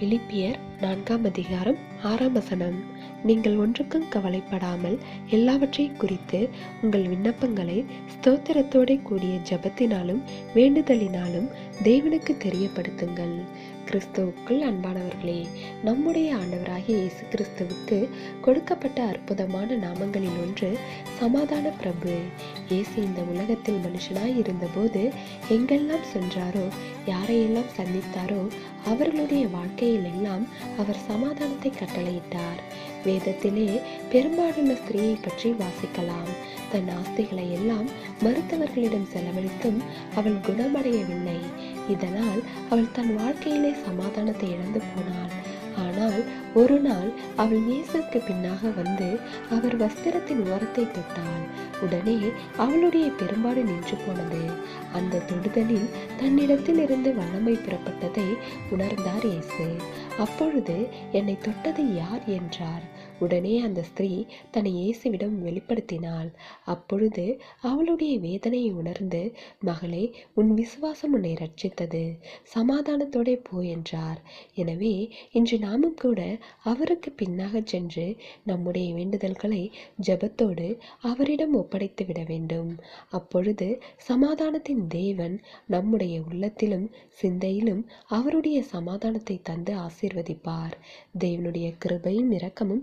பிலிப்பியர் நான்காம் அதிகாரம் ஆறாம் வசனம். நீங்கள் ஒன்றுக்கும் கவலைப்படாமல் எல்லாவற்றையும் குறித்து உங்கள் விண்ணப்பங்களை ஸ்தோத்திரத்தோட கூடிய ஜபத்தினாலும் வேண்டுதலினாலும் தேவனுக்கு தெரியப்படுத்துங்கள். கிறிஸ்துவுக்குள் அன்பானவர்களே நம்முடைய ஆண்டவராகிய இயேசு கிறிஸ்துவுக்கு கொடுக்கப்பட்ட அற்புதமான நாமங்களில் ஒன்று சமாதான பிரபு. இயேசு இந்த உலகத்தில் மனுஷனாய் இருந்தபோது எங்கெல்லாம் சென்றாரோ யாரையெல்லாம் சந்தித்தாரோ அவர்களுடைய வாழ்க்கையில் எல்லாம் அவர் சமாதானத்தை கட்டளையிட்டார். வேதத்திலே பெரும்பாலுள்ள ஸ்திரீயை பற்றி வாசிக்கலாம். தன் ஆஸ்திகளை எல்லாம் மருத்துவர்களிடம் செலவழித்தும் அவள் குணமடையவில்லை. இதனால் அவள் தன் வாழ்க்கையிலே சமாதானத்தை இழந்து போனாள். ஆனால் ஒரு நாள் அவள் இயேசுக்கு பின்னாக வந்து அவர் வஸ்திரத்தின் ஓரத்தை தொட்டாள். உடனே அவளுடைய பெரும்பாடு நின்று போனது. அந்த தொடுதலில் தன்னிடத்தில் இருந்து வல்லமை புறப்பட்டதை உணர்ந்தார் இயேசு. அப்பொழுது என்னை தொட்டது யார்? என்றார். உடனே அந்த ஸ்திரீ தன்னை இயேசுவிடம் வெளிப்படுத்தினாள். அப்பொழுது அவளுடைய வேதனையை உணர்ந்து மகளே உன் விசுவாசம் உன்னை ரட்சித்தது சமாதானத்தோடே போ என்றார். எனவே இன்று நாமும் கூட அவருக்கு பின்னாக சென்று நம்முடைய வேண்டுதல்களை ஜெபத்தோடு அவரிடம் ஒப்படைத்து விட வேண்டும். அப்பொழுது சமாதானத்தின் தேவன் நம்முடைய உள்ளத்திலும் சிந்தையிலும் அவருடைய சமாதானத்தை தந்து ஆசீர்வதிப்பார். தேவனுடைய கிருபையும் இரக்கமும்